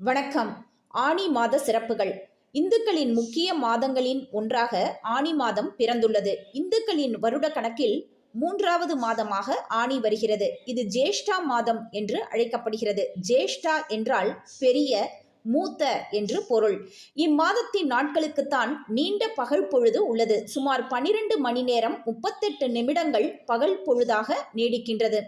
வணக்கம். ஆனி மாத சிறப்புகள். இந்துக்களின் முக்கிய மாதங்களின் ஒன்றாக ஆனி மாதம் பிறந்துள்ளது. இந்துக்களின் வருட கணக்கில் மூன்றாவது மாதமாக ஆனி வருகிறது. இது ஜேஷ்டா மாதம் என்று அழைக்கப்படுகிறது. ஜேஷ்டா என்றால் பெரிய மூத்த என்று பொருள். இம்மாதத்தின் நாட்களுக்குத்தான் நீண்ட பகல் பொழுது உள்ளது. சுமார் பனிரெண்டு மணி நேரம் முப்பத்தெட்டு நிமிடங்கள் பகல் பொழுதாக நீடிக்கின்றது.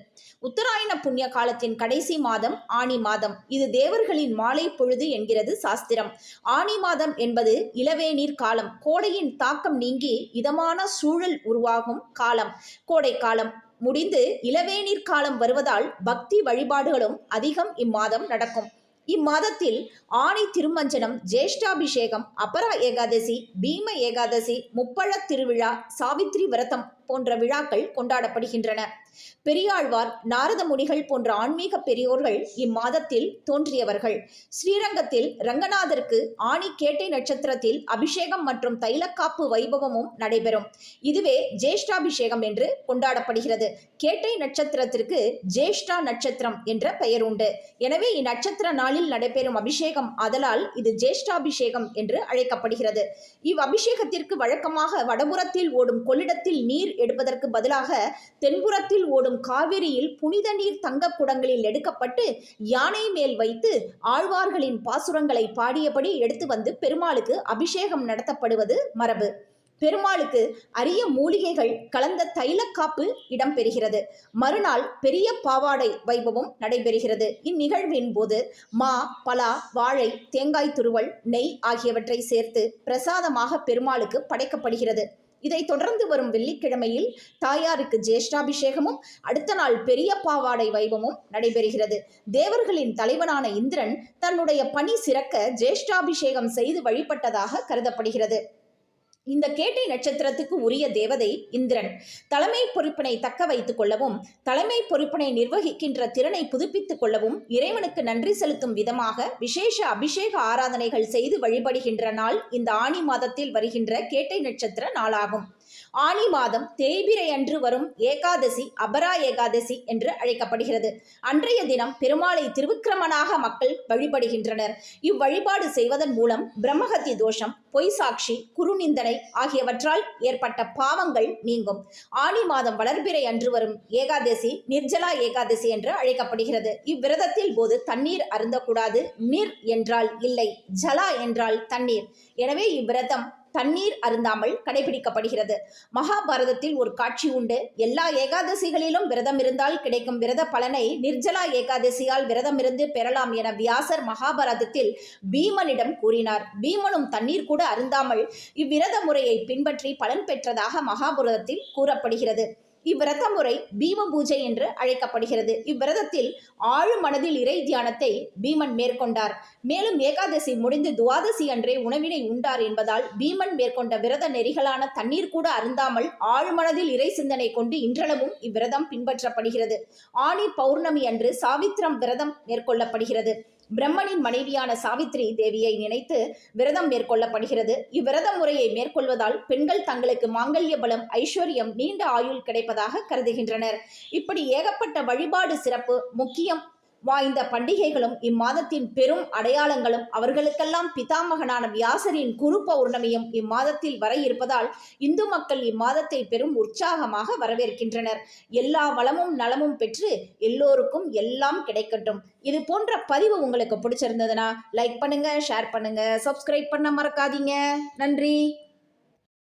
உத்தராயண புண்ணிய காலத்தின் கடைசி மாதம் ஆனி மாதம். இது தேவர்களின் மாலை பொழுது என்கிறது சாஸ்திரம். ஆனி மாதம் என்பது இளவேநீர் காலம். கோடையின் தாக்கம் நீங்கி இதமான சூழல் உருவாகும் காலம். கோடை காலம் முடிந்து இளவேநீர் காலம் வருவதால் பக்தி வழிபாடுகளும் அதிகம் இம்மாதம் நடக்கும். இம்மாதத்தில் ஆணி திருமஞ்சனம் ஜேஷ்டாபிஷேகம் அபரா ஏகாதசி பீம ஏகாதசி முப்பழத் திருவிழா சாவித்ரி விரதம் போன்ற விழாக்கள் கொண்டாடப்படுகின்றன. பெரியாழ்வார் நாரத முனிகள் போன்ற ஆன்மீக பெரியோர்கள் இம்மாதத்தில் தோன்றியவர்கள். ஸ்ரீரங்கத்தில் ரங்கநாதருக்கு ஆணி கேட்டை நட்சத்திரத்தில் அபிஷேகம் மற்றும் தைலக்காப்பு வைபவமும் நடைபெறும். இதுவே ஜேஷ்டாபிஷேகம் என்று கொண்டாடப்படுகிறது. கேட்டை நட்சத்திரத்திற்கு ஜேஷ்டா நட்சத்திரம் என்ற பெயர் உண்டு. எனவே இந்நட்சத்திர நாளில் நடைபெறும் அபிஷேகம் அதலால் இது ஜேஷ்டாபிஷேகம் என்று அழைக்கப்படுகிறது. இவ் அபிஷேகத்திற்கு வழக்கமாக வடபுறத்தில் ஓடும் கொள்ளிடத்தில் நீர் எடுப்பதற்கு பதிலாக தென்புறத்தில் ஓடும் காவிரியில் புனித நீர் தங்கக் குடங்களில் எடுக்கப்பட்டு யானை மேல் வைத்து ஆழ்வார்களின் பாசுரங்களை பாடியபடி எடுத்து வந்து பெருமாளுக்கு அபிஷேகம் நடத்தப்படுவது மரபு. பெருமாளுக்கு அரிய மூலிகைகள் கலந்த தைலக்காப்பு இடம்பெறுகிறது. மறுநாள் பெரிய பாவாடை வைபவம் நடைபெறுகிறது. இந்நிகழ்வின் போது மா பலா வாழை தேங்காய் துருவல் நெய் ஆகியவற்றை சேர்த்து பிரசாதமாக பெருமாளுக்கு படைக்கப்படுகிறது. இதைத் தொடர்ந்து வரும் வெள்ளிக்கிழமையில் தாயாருக்கு ஜேஷ்டாபிஷேகமும் அடுத்த நாள் பெரிய பாவாடை வைபமும் நடைபெறுகிறது. தேவர்களின் தலைவனான இந்திரன் தன்னுடைய பணி சிறக்க ஜேஷ்டாபிஷேகம் செய்து வழிபட்டதாக கருதப்படுகிறது. இந்த கேட்டை நட்சத்திரத்துக்கு உரிய தேவதை இந்திரன். தலைமை பொறுப்பினை தக்க வைத்துக் கொள்ளவும் தலைமை பொறுப்பினை நிர்வகிக்கின்ற திறனை புதுப்பித்துக் கொள்ளவும் இறைவனுக்கு நன்றி செலுத்தும் விதமாக விசேஷ அபிஷேக ஆராதனைகள் செய்து வழிபடுகின்ற நாள் இந்த ஆணி மாதத்தில் வருகின்ற கேட்டை நட்சத்திர நாளாகும். ஆனி மாதம் தேய்பிரை அன்று வரும் ஏகாதசி அபரா ஏகாதசி என்று அழைக்கப்படுகிறது. அன்றைய தினம் பெருமாளை திருவிக்கிரமனாக மக்கள் வழிபடுகின்றனர். இவ்வழிபாடு செய்வதன் மூலம் பிரம்மஹத்தி தோஷம் பொய் சாட்சி குருநிந்தனை ஆகியவற்றால் ஏற்பட்ட பாவங்கள் நீங்கும். ஆனி மாதம் வளர்பிறை அன்று வரும் ஏகாதசி நிர்ஜலா ஏகாதசி என்று அழைக்கப்படுகிறது. இவ்விரதத்தில் போது தண்ணீர் அருந்தக்கூடாது. நிர் என்றால் இல்லை ஜலா என்றால் தண்ணீர். எனவே இவ்விரதம் தண்ணீர் அருந்தாமல் கடைபிடிக்கப்படுகிறது. மகாபாரதத்தில் ஒரு காட்சி உண்டு. எல்லா ஏகாதசிகளிலும் விரதம் இருந்தால் கிடைக்கும் விரத பலனை நிர்ஜலா ஏகாதசியால் விரதம் இருந்து பெறலாம் என வியாசர் மகாபாரதத்தில் பீமனிடம் கூறினார். பீமனும் தண்ணீர் கூட அருந்தாமல் இவ்விரத முறையை பின்பற்றி பலன் பெற்றதாக மகாபாரதத்தில் கூறப்படுகிறது. இவ்விரத முறை பீம பூஜை என்று அழைக்கப்படுகிறது. இவ்விரதத்தில் ஆழு மனதில் இறை தியானத்தை பீமன் மேற்கொண்டார். மேலும் ஏகாதசி முடிந்து துவாதசி அன்றே உணவினை உண்டார் என்பதால் பீமன் மேற்கொண்ட விரத நெறிகளான தண்ணீர் கூட அருந்தாமல் ஆழ்மனதில் இறை சிந்தனை கொண்டு இன்றளவும் இவ்விரதம் பின்பற்றப்படுகிறது. ஆணி பௌர்ணமி அன்று சாவித்திரம் விரதம் மேற்கொள்ளப்படுகிறது. பிரம்மனின் மனைவியான சாவித்ரி தேவியை நினைத்து விரதம் மேற்கொள்ளப்படுகிறது. இவ்விரத முறையை மேற்கொள்வதால் பெண்கள் தங்களுக்கு மாங்கல்ய பலம் ஐஸ்வர்யம் நீண்ட ஆயுள் கிடைப்பதாக கருதுகின்றனர். இப்படி ஏகப்பட்ட வழிபாடு சிறப்பு முக்கியம் வாய்ந்த பண்டிகைகளும் இம்மாதத்தின் பெரும் அடையாளங்களும் அவர்களுக்கெல்லாம் பிதாமகனான வியாசரின் குரு பௌர்ணமியும் இம்மாதத்தில் வர இருப்பதால் இந்து மக்கள் இம்மாதத்தை பெரும் உற்சாகமாக வரவேற்கின்றனர். எல்லா வளமும் நலமும் பெற்று எல்லோருக்கும் எல்லாம் கிடைக்கட்டும். இது போன்ற பதிவு உங்களுக்கு பிடிச்சிருந்ததுன்னா லைக் பண்ணுங்க ஷேர் பண்ணுங்க சப்ஸ்கிரைப் பண்ண மறக்காதீங்க. நன்றி.